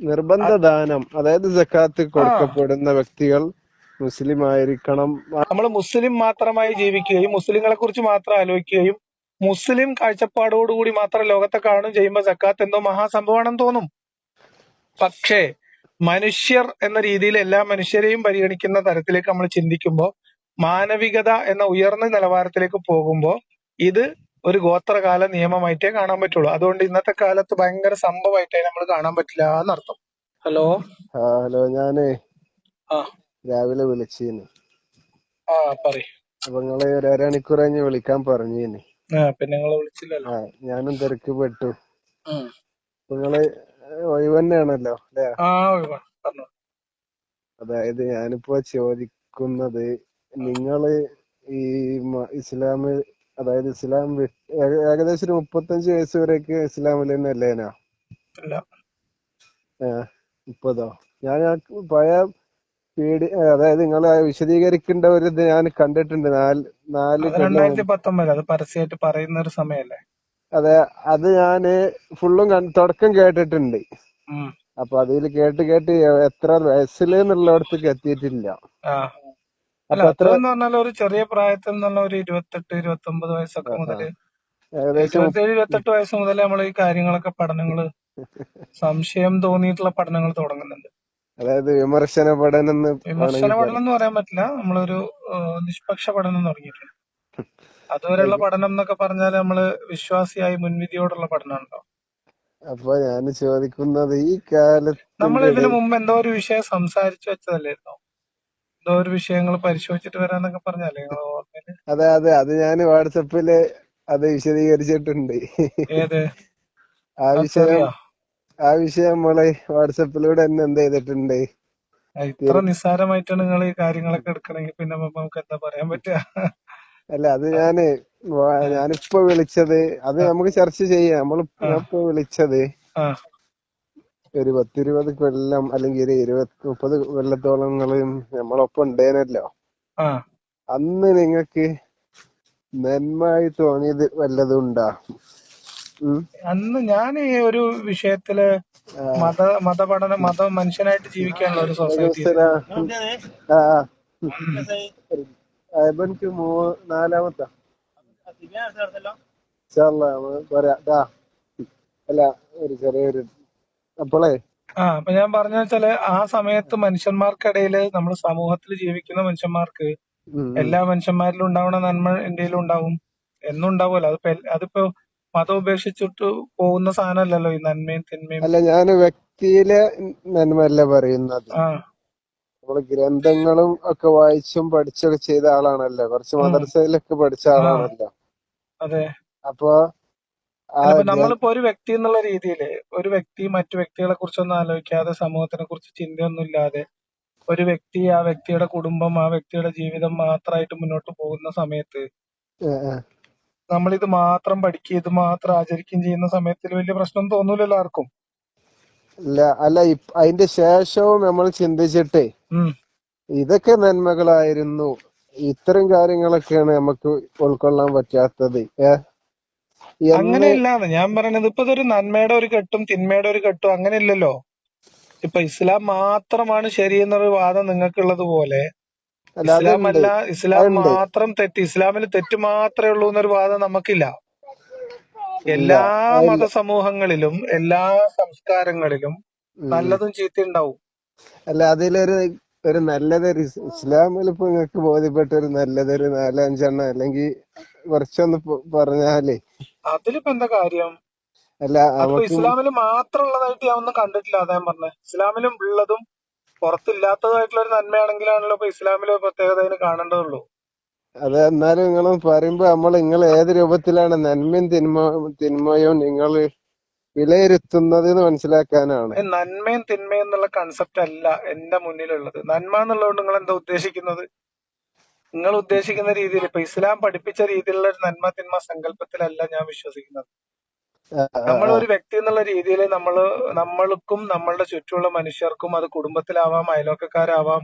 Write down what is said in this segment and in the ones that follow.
നിർബന്ധ ദാനം അതായത് സക്കാത്ത് കൊടുക്കപ്പെടുന്ന വ്യക്തികൾ മുസ്ലിം ആയിരിക്കണം നമ്മൾ മുസ്ലിം മാത്രമായി ജീവിക്കുകയും മുസ്ലിങ്ങളെ കുറിച്ച് മാത്രം ആലോചിക്കുകയും മുസ്ലിം കാഴ്ചപ്പാടോടുകൂടി മാത്രം ലോകത്തെ കാണും ചെയ്യുമ്പോൾ സക്കാത്ത് എന്തോ മഹാസംഭവമാണെന്ന് തോന്നും. പക്ഷേ മനുഷ്യർ എന്ന രീതിയിൽ എല്ലാ മനുഷ്യരെയും പരിഗണിക്കുന്ന തരത്തിലേക്ക് നമ്മൾ ചിന്തിക്കുമ്പോൾ മാനവികത എന്ന ഉയർന്ന നിലവാരത്തിലേക്ക് പോകുമ്പോൾ ഇത് ഒരു ഗോത്രകാല നിയമമായിട്ടേ കാണാൻ പറ്റുള്ളൂ. അതുകൊണ്ട് ഇന്നത്തെ കാലത്ത് ഭയങ്കര സംഭവമായിട്ടേ നമ്മൾ കാണാൻ പറ്റില്ല എന്നർത്ഥം. ഹലോ? ആ, ഹലോ ഞാനേ ആ. രാവിലെ വിളിച്ചീന്. ആ പറയ്. അപ്പൊ നിങ്ങൾ ഒരു അരമണിക്കൂർ കഴിഞ്ഞ് വിളിക്കാൻ പറഞ്ഞീന്. ആ പിന്നെ നിങ്ങൾ വിളിച്ചില്ലല്ലോ. ആ ഞാനും തിരക്ക് പെട്ടു നിങ്ങൾ ഒഴിവ് തന്നെയാണല്ലോ അല്ലേ? അതായത് ഞാനിപ്പോ ചോദിക്കുന്നത് നിങ്ങൾ ഈ ഇസ്ലാമ് അതായത് ഇസ്ലാം ഏകദേശം ഒരു മുപ്പത്തഞ്ച് വയസ്സ് വരെയൊക്കെ ഇസ്ലാമിൽ തന്നെ അല്ലേനാ മുപ്പതോ? ഞാൻ പഴയ പേടി അതായത് നിങ്ങൾ വിശദീകരിക്കേണ്ട ഒരു ഇത് ഞാൻ കണ്ടിട്ടുണ്ട്. നാല് നാല് രണ്ടായിരത്തി പത്തൊമ്പത് അത് പരസ്യമായിട്ട് പറയുന്ന ഒരു സമയല്ലേ അതെ അത് ഞാൻ ഫുള്ളും തുടക്കം കേട്ടിട്ടുണ്ട്. അപ്പൊ അതിൽ കേട്ട് കേട്ട് എത്ര വയസ്സിൽ എന്നുള്ളിടത്തേക്ക് എത്തിയിട്ടില്ല. അല്ല പറഞ്ഞാൽ ഒരു ചെറിയ പ്രായത്തിൽ നിന്നുള്ള ഒരു ഇരുപത്തെട്ട് ഇരുപത്തി ഒമ്പത് വയസ്സൊക്കെ ഏകദേശം ഇരുപത്തേഴ് ഇരുപത്തെട്ട് വയസ്സ് മുതൽ നമ്മൾ ഈ കാര്യങ്ങളൊക്കെ പഠനങ്ങൾ സംശയം തോന്നിയിട്ടുള്ള പഠനങ്ങൾ തുടങ്ങുന്നുണ്ട്. അതായത് വിമർശന പഠനം വിമർശന പഠനം എന്ന് പറയാൻ പറ്റില്ല. നമ്മളൊരു നിഷ്പക്ഷ പഠനം തുടങ്ങിയിട്ടുണ്ട്. അതുവരെയുള്ള പഠനം എന്നൊക്കെ പറഞ്ഞാൽ നമ്മൾ വിശ്വാസിയായി മുൻവിധിയോടുള്ള പഠനമുണ്ടോ അപ്പൊ ഞാൻ ചോദിക്കുന്നത് ഈ കാലത്ത് നമ്മൾ ഇതിനു മുമ്പ് എന്തോ ഒരു വിഷയം സംസാരിച്ചു വെച്ചതല്ലായിരുന്നോ എന്തോ ഒരു വിഷയങ്ങൾ പരിശോധിച്ചിട്ട് വരാന്നൊക്കെ പറഞ്ഞല്ലേ അതെ അതെ. അത് ഞാൻ വാട്സപ്പിൽ അത് വിശദീകരിച്ചിട്ടുണ്ട്. ആ വിഷയം ആ വിഷയം നമ്മൾ വാട്സപ്പിലൂടെ തന്നെ എന്ത് ചെയ്തിട്ടുണ്ട്. ഇത്ര നിസ്സാരമായിട്ടാണ് നിങ്ങൾ ഈ കാര്യങ്ങളൊക്കെ എടുക്കണെങ്കിൽ പിന്നെ നമുക്ക് എന്താ പറയാൻ പറ്റുക? അല്ല അത് ഞാൻ ഞാനിപ്പോ വിളിച്ചത് അത് നമുക്ക് ചർച്ച ചെയ്യാം. നമ്മൾ ഞാനിപ്പോ വിളിച്ചത് ഒരു പത്തിരുപത് കൊല്ലം അല്ലെങ്കിൽ ഒരു ഇരുപത് മുപ്പത് കൊല്ലത്തോളം നിങ്ങൾ നമ്മളൊപ്പം ഉണ്ടേനല്ലോ. അന്ന് നിങ്ങക്ക് നന്മയായി തോന്നിയത് വല്ലതും ഉണ്ടാ അന്ന് ഞാൻ ഈ ഒരു വിഷയത്തിൽ മത മതപഠനം മത മനുഷ്യനായിട്ട് ജീവിക്കാനുള്ള ഒരു സൊസൈറ്റി മൂ നാലാമത്തെ. പറയാ. അല്ല ഒരു ചെറിയൊരു അപ്പോളേ. ആ അപ്പൊ ഞാൻ പറഞ്ഞ വെച്ചാൽ ആ സമയത്ത് മനുഷ്യന്മാർക്കിടയിൽ നമ്മൾ സമൂഹത്തിൽ ജീവിക്കുന്ന മനുഷ്യന്മാർക്ക്. എല്ലാ മനുഷ്യന്മാരിലും ഉണ്ടാവുന്ന നന്മ എന്റെയിലും ഉണ്ടാവും. എന്നും ഉണ്ടാവുമല്ലോ. അതിപ്പോ അതിപ്പോ മതം ഉപേക്ഷിച്ചിട്ട് പോകുന്ന സാധനമല്ലല്ലോ ഈ നന്മയും തിന്മയും. അല്ല ഞാൻ വ്യക്തിയിലെ നന്മയല്ല പറയുന്നത്? നമ്മൾ ഗ്രന്ഥങ്ങളും ഒക്കെ വായിച്ചും പഠിച്ചൊക്കെ ചെയ്ത ആളാണല്ലോ. കുറച്ച്. മദ്രസയിലൊക്കെ പഠിച്ച ആളാണല്ലോ. അതെ. അപ്പൊ നമ്മളിപ്പോ ഒരു വ്യക്തി എന്നുള്ള രീതിയിൽ ഒരു വ്യക്തി മറ്റു വ്യക്തികളെ കുറിച്ചൊന്നും ആലോചിക്കാതെ സമൂഹത്തിനെ കുറിച്ച് ചിന്തയൊന്നും ഇല്ലാതെ ഒരു വ്യക്തി ആ വ്യക്തിയുടെ കുടുംബം ആ വ്യക്തിയുടെ ജീവിതം മാത്രമായിട്ട് മുന്നോട്ട് പോകുന്ന സമയത്ത്. നമ്മൾ ഇത് മാത്രം പഠിക്കുകയും ഇത് മാത്രം ആചരിക്കുകയും ചെയ്യുന്ന സമയത്തിൽ വലിയ പ്രശ്നം തോന്നൂലല്ലോ ആർക്കും. അല്ല അല്ല അതിന്റെ ശേഷവും നമ്മൾ ചിന്തിച്ചിട്ട് ഇതൊക്കെ നന്മകളായിരുന്നു. ഇത്തരം കാര്യങ്ങളൊക്കെയാണ് നമുക്ക് ഉൾക്കൊള്ളാൻ പറ്റാത്തത്. അങ്ങനെയല്ലാന്ന് ഞാൻ പറയണത് ഇപ്പൊ ഇതൊരു നന്മയുടെ ഒരു കെട്ടും തിന്മയുടെ ഒരു കെട്ടും അങ്ങനെ ഇല്ലല്ലോ ഇപ്പൊ ഇസ്ലാം മാത്രമാണ് ശരി എന്നൊരു വാദം നിങ്ങൾക്കുള്ളത് പോലെ ഇസ്ലാം അല്ല ഇസ്ലാം മാത്രം തെറ്റ് ഇസ്ലാമിൽ തെറ്റ് മാത്രമേ ഉള്ളൂ എന്നൊരു വാദം നമുക്കില്ല. എല്ലാ മതസമൂഹങ്ങളിലും എല്ലാ സംസ്കാരങ്ങളിലും. നല്ലതും ചീത്ത ഉണ്ടാവും. അല്ല അതിലൊരു ഒരു നല്ലതൊരു ഇസ് ഇസ്ലാമിൽ ഇപ്പൊ നിങ്ങൾക്ക് ബോധ്യപ്പെട്ട ഒരു നല്ലതൊരു നാലഞ്ചെണ്ണം അല്ലെങ്കിൽ കുറച്ചൊന്ന് പറഞ്ഞാലേ. അതിലിപ്പോ എന്താ കാര്യം? മാത്രമുള്ളതായിട്ട് ഇസ്ലാമിൽ മാത്രം ഉള്ളതായിട്ട് ഞാൻ ഒന്നും കണ്ടിട്ടില്ല അതാ ഞാൻ പറഞ്ഞത് ഇസ്ലാമിലും ഉള്ളതും പുറത്തില്ലാത്തതായിട്ടുള്ള ഒരു നന്മയാണെങ്കിലാണല്ലോ ഇപ്പൊ ഇസ്ലാമിലെ പ്രത്യേകത അതിന് കാണേണ്ടതുള്ളൂ. അത് എന്നാലും നിങ്ങൾ പറയുമ്പോ നമ്മൾ നിങ്ങൾ ഏത് രൂപത്തിലാണ് നന്മയും തിന്മ തിന്മയും നിങ്ങൾ വിലയിരുത്തുന്നത് എന്ന് മനസ്സിലാക്കാനാണ് നന്മയും തിന്മയും എന്നുള്ള കൺസെപ്റ്റ് അല്ല എന്റെ മുന്നിലുള്ളത്. നന്മ എന്നുള്ളതുകൊണ്ട് നിങ്ങൾ എന്താ ഉദ്ദേശിക്കുന്നത്? നിങ്ങൾ ഉദ്ദേശിക്കുന്ന രീതിയിൽ ഇപ്പൊ ഇസ്ലാം പഠിപ്പിച്ച രീതിയിലുള്ള ഒരു നന്മ തിന്മ സങ്കല്പത്തിലല്ല ഞാൻ വിശ്വസിക്കുന്നത്. നമ്മൾ ഒരു വ്യക്തി എന്നുള്ള രീതിയിൽ നമ്മൾ നമ്മൾക്കും നമ്മളുടെ ചുറ്റുമുള്ള മനുഷ്യർക്കും അത് കുടുംബത്തിലാവാം അയൽവക്കക്കാരാവാം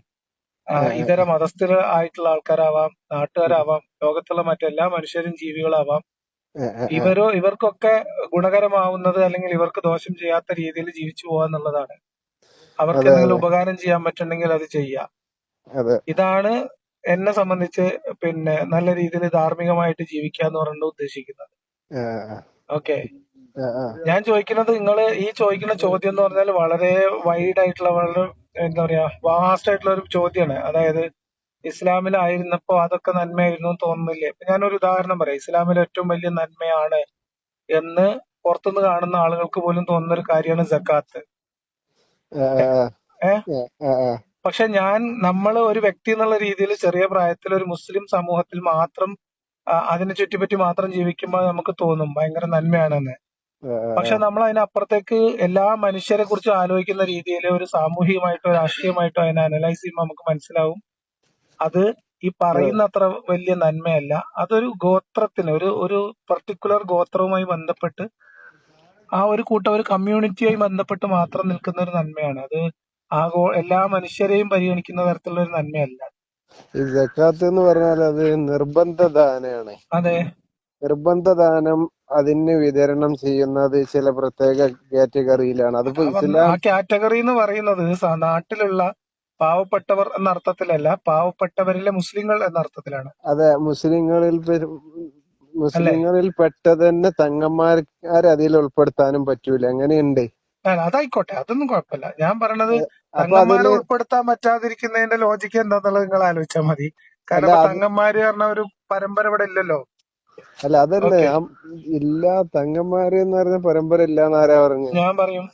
ഇതര മതസ്ഥർ ആയിട്ടുള്ള ആൾക്കാരാവാം നാട്ടുകാരാവാം ലോകത്തുള്ള മറ്റെല്ലാ മനുഷ്യരും ജീവികളാവാം. ഇവരോ ഇവർക്കൊക്കെ ഗുണകരമാവുന്നത് അല്ലെങ്കിൽ ഇവർക്ക് ദോഷം ചെയ്യാത്ത രീതിയിൽ ജീവിച്ചു പോവാന്നുള്ളതാണ് അവർക്ക് എന്തെങ്കിലും ഉപകാരം ചെയ്യാൻ പറ്റുന്നുണ്ടെങ്കിൽ അത് ചെയ്യാം ഇതാണ് എന്നെ സംബന്ധിച്ച് പിന്നെ നല്ല രീതിയിൽ ധാർമ്മികമായിട്ട് ജീവിക്കുക എന്ന് പറഞ്ഞിട്ട് ഉദ്ദേശിക്കുന്നത്. ഓക്കെ. ഞാൻ ചോദിക്കുന്നത് നിങ്ങൾ ഈ ചോദിക്കുന്ന ചോദ്യം എന്ന് പറഞ്ഞാൽ വളരെ വൈഡ് ആയിട്ടുള്ള വളരെ എന്താ പറയാ വാസ്റ്റ് ആയിട്ടുള്ള ഒരു ചോദ്യമാണ് അതായത് ഇസ്ലാമിലായിരുന്നപ്പോ അതൊക്കെ നന്മയായിരുന്നു എന്ന് തോന്നുന്നില്ലേ? ഞാൻ ഞാനൊരു ഉദാഹരണം പറയാം. ഇസ്ലാമിൽ ഏറ്റവും വലിയ നന്മയാണ് എന്ന് പുറത്തുനിന്ന് കാണുന്ന ആളുകൾക്ക് പോലും തോന്നുന്ന ഒരു കാര്യമാണ് ജക്കാത്ത്. പക്ഷെ ഞാൻ നമ്മൾ ഒരു വ്യക്തി എന്നുള്ള രീതിയിൽ ചെറിയ പ്രായത്തിൽ ഒരു മുസ്ലിം സമൂഹത്തിൽ മാത്രം അതിനെ ചുറ്റിപ്പറ്റി മാത്രം ജീവിക്കുമ്പോൾ നമുക്ക് തോന്നും. ഭയങ്കര നന്മയാണെന്ന്. പക്ഷെ നമ്മൾ അതിനപ്പുറത്തേക്ക് എല്ലാ മനുഷ്യരെ കുറിച്ച് ആലോചിക്കുന്ന രീതിയിൽ ഒരു സാമൂഹികമായിട്ടോ രാഷ്ട്രീയമായിട്ടോ അതിനെ അനലൈസ് ചെയ്യുമ്പോൾ നമുക്ക് മനസ്സിലാവും. അത് ഈ പറയുന്ന അത്ര വലിയ നന്മയല്ല. അതൊരു ഗോത്രത്തിന് ഒരു ഒരു പർട്ടിക്കുലർ ഗോത്രവുമായി ബന്ധപ്പെട്ട് ആ ഒരു കൂട്ടം ഒരു കമ്മ്യൂണിറ്റിയായി ബന്ധപ്പെട്ട് മാത്രം നിൽക്കുന്ന ഒരു നന്മയാണ്. അത് ആഗോ എല്ലാ മനുഷ്യരെയും പരിഗണിക്കുന്ന തരത്തിലുള്ള ഒരു നന്മയല്ല. ഈ ജക്കാത്ത് എന്ന് പറഞ്ഞാൽ അത് നിർബന്ധ അതെ. നിർബന്ധ ദാനം അതിന് വിതരണം ചെയ്യുന്നത് ചില പ്രത്യേക കാറ്റഗറിയിലാണ്. അതിപ്പോ അപ്പം ഇസ്ലാം ആ കാറ്റഗറി എന്ന് പറയുന്നത് സ- നാട്ടിലുള്ള പാവപ്പെട്ടവർ എന്ന അർത്ഥത്തിലല്ല പാവപ്പെട്ടവരിലെ മുസ്ലിങ്ങൾ എന്ന അർത്ഥത്തിലാണ്. അതെ മുസ്ലിങ്ങളിൽ പെ- അല്ലെ മുസ്ലിങ്ങളിൽ പെട്ടതന്നെ തങ്ങന്മാരെ അതിൽ ഉൾപ്പെടുത്താനും പറ്റൂല. അങ്ങനെയുണ്ട് ആ, അതായിക്കോട്ടെ. അതൊന്നും കുഴപ്പമില്ല. ഞാൻ പറയണത് അപ്പൊ തങ്ങന്മാരെ അതിൽ ഉൾപ്പെടുത്താൻ പറ്റാതിരിക്കുന്നതിന്റെ ലോജിക്ക് എന്താന്നുള്ളത് നിങ്ങൾ ആലോചിച്ചാൽ മതി. അല്ല കാരണം ഇപ്പൊ അത് തങ്ങന്മാര് പറഞ്ഞ ഒരു പരമ്പര ഇവിടെ ഇല്ലല്ലോ. അല്ല അതല്ലേ ഇല്ല തങ്ങന്മാര് എന്ന് പറഞ്ഞ പരമ്പര ഇല്ലാന്ന് ആരാ പറഞ്ഞു? ഞാൻ പറയും.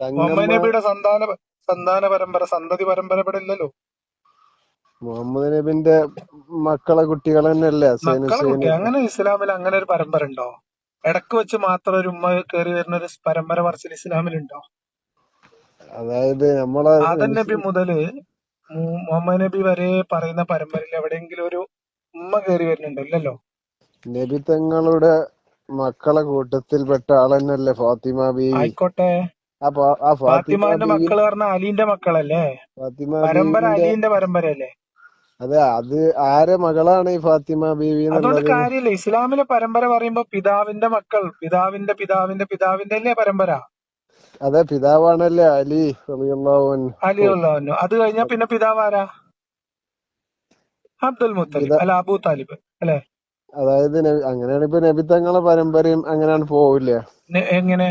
മുഹമ്മദ് നബിയുടെ സന്താന സന്താന പരമ്പര സന്തതി പരമ്പര ഇവിടെ ഇല്ലല്ലോ. മുഹമ്മദ് നബിന്റെ മക്കളെ കുട്ടികൾ തന്നെയല്ലേ അങ്ങനെ ഇസ്ലാമിൽ അങ്ങനെ ഒരു പരമ്പര ഉണ്ടോ? ഇടയ്ക്ക് വെച്ച് മാത്രം ഒരു ഉമ്മ കയറി വരുന്ന ഒരു പരമ്പര പറച്ചിൽ ഇസ്ലാമിലുണ്ടോ അതായത് നമ്മളെ ആദൻ നബി മുതൽ മുഹമ്മദ് നബി വരെ പറയുന്ന പരമ്പരയിൽ എവിടെയെങ്കിലും ഒരു ഉമ്മ കയറി വരുന്നുണ്ടോ ഇല്ലല്ലോ? നബി തങ്ങളുടെ മക്കളെ കൂട്ടത്തിൽപ്പെട്ട ആൾ തന്നെയല്ലേ ഫാത്തിമ ബീവി? ആയിക്കോട്ടെ. ആ ഫാത്തിമ ഫാത്തിമാന്റെ ബീവി മക്കൾ പറഞ്ഞ അലീന്റെ മക്കളല്ലേ? ഫാത്തിമ പരമ്പര ബീവിന്റെ അലീന്റെ പരമ്പരയല്ലേ? അതെ അത് ആരെ മകളാണ് ഈ ഫാത്തിമ ബീവി അതുകൊണ്ട് എന്നുള്ളത് കാര്യമില്ല. ഇസ്ലാമിലെ പരമ്പര പറയുമ്പോ പിതാവിന്റെ മക്കൾ പിതാവിന്റെ പിതാവിന്റെ പിതാവിന്റെ അല്ലേ പരമ്പര? അതെ പിതാവാണല്ലേ അലി റളിയല്ലാഹു അൻഹു. അലി അള്ളാഹു അത് കഴിഞ്ഞാ പിന്നെ പിതാവ് ആരാ അബ്ദുൽ മുത്തലിബ്. പിതാ അല്ല അബൂ താലിബ്. അല്ലെ? അതായത് അങ്ങനെയാണ് ഇപ്പൊ നബി തങ്ങളെ പരമ്പരയും അങ്ങനെയാണ് പോവില്ലേ? എങ്ങനെ?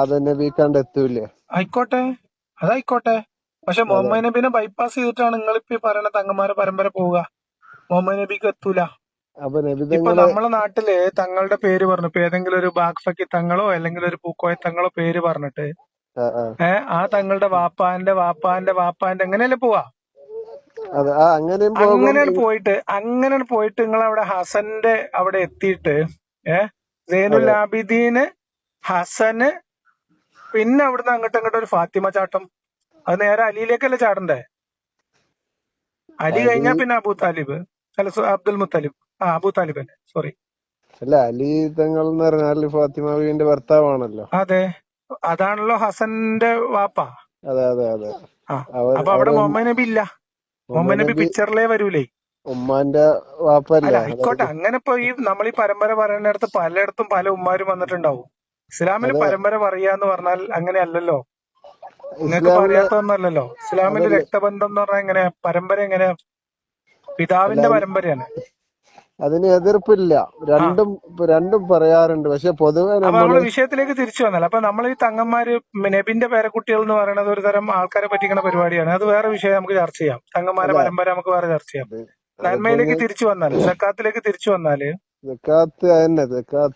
അത് നബി കണ്ടെത്തൂലേ ആയിക്കോട്ടെ അതായിക്കോട്ടെ. പക്ഷെ മുഹമ്മദ് നബിനെ ബൈപ്പാസ് ചെയ്തിട്ടാണ് നിങ്ങൾ ഇപ്പൊ പറയുന്നത് പറയുന്ന തങ്ങന്മാരെ പരമ്പര പോവുക. മുഹമ്മദ് നബിക്ക് എത്തൂല. ഇപ്പൊ നമ്മളെ നാട്ടിൽ തങ്ങളുടെ പേര് പറഞ്ഞു. ഇപ്പൊ ഏതെങ്കിലും ഒരു ബാഗ്ഫക്കി തങ്ങളോ അല്ലെങ്കിൽ ഒരു പൂക്കോയ തങ്ങളോ പേര് പറഞ്ഞിട്ട്. ഏഹ് ആ തങ്ങളുടെ വാപ്പാന്റെ വാപ്പാന്റെ വാപ്പാന്റെ എങ്ങനെയല്ലേ പോവാ? അങ്ങനെയാണ് പോയിട്ട് അങ്ങനെ പോയിട്ട് നിങ്ങൾ അവിടെ ഹസന്റെ അവിടെ എത്തിയിട്ട് ഏഹ് സൈനുൽ ആബിദീന് ഹസന് പിന്നെ അവിടുന്ന് അങ്ങോട്ട് അങ്ങോട്ട് ഒരു ഫാത്തിമ ചാട്ടം. അത് നേരെ അലിയിലേക്കല്ലേ ചാടണ്ടേ? അലി കഴിഞ്ഞാ പിന്നെ അബൂ താലിബ്. അല്ല അബ്ദുൽ മുത്തലിബ്. ആ അബൂ താലിബ് അല്ലേ? സോറി. അല്ല അലി തങ്ങൾ എന്ന് പറഞ്ഞാൽ ഫാത്തിമ ബീവിന്റെ ഭർത്താവാണല്ലോ. അതെ. അതാണല്ലോ ഹസന്റെ വാപ്പ. അതെ അതെ അതെ. അപ്പൊ അവിടെ മുഹമ്മദ് നബി ഇല്ല. മുഹമ്മദ് നബി പിക്ചറിലേ വരൂലേ? ഉമ്മാന്റെ വാപ്പല്ലേ? ആയിക്കോട്ടെ. അങ്ങനെ ഇപ്പൊ ഈ നമ്മൾ ഈ പരമ്പര പറയുന്നിടത്ത് പലയിടത്തും പല ഉമ്മാരും വന്നിട്ടുണ്ടാവും. ഇസ്ലാമിൽ പരമ്പര പറയാന്ന് പറഞ്ഞാൽ അങ്ങനെയല്ലല്ലോ. നിങ്ങൾക്ക് പറയാത്തൊന്നല്ലല്ലോ ഇസ്ലാമിൽ രക്തബന്ധം എന്ന് പറഞ്ഞാൽ എങ്ങനെയാ? പരമ്പര എങ്ങനെയാ? പിതാവിന്റെ പരമ്പരയാണ്. അതിന് എതിർപ്പില്ല. രണ്ടും രണ്ടും പറയാറുണ്ട്. പക്ഷെ പൊതുവെ നമ്മൾ നമ്മൾ വിഷയത്തിലേക്ക് തിരിച്ചു വന്നാൽ അപ്പൊ നമ്മൾ ഈ തങ്ങന്മാര് നബിന്റെ പേരക്കുട്ടികൾ എന്ന് പറയുന്നത് ഒരു തരം ആൾക്കാരെ പറ്റിക്കുന്ന പരിപാടിയാണ്. അത് വേറെ വിഷയം നമുക്ക് ചർച്ച ചെയ്യാം. തങ്ങന്മാരെ പരമ്പര നമുക്ക് വേറെ ചർച്ച ചെയ്യാം. നന്മയിലേക്ക് തിരിച്ചു വന്നാൽ സക്കാത്തിലേക്ക് തിരിച്ചു വന്നാൽ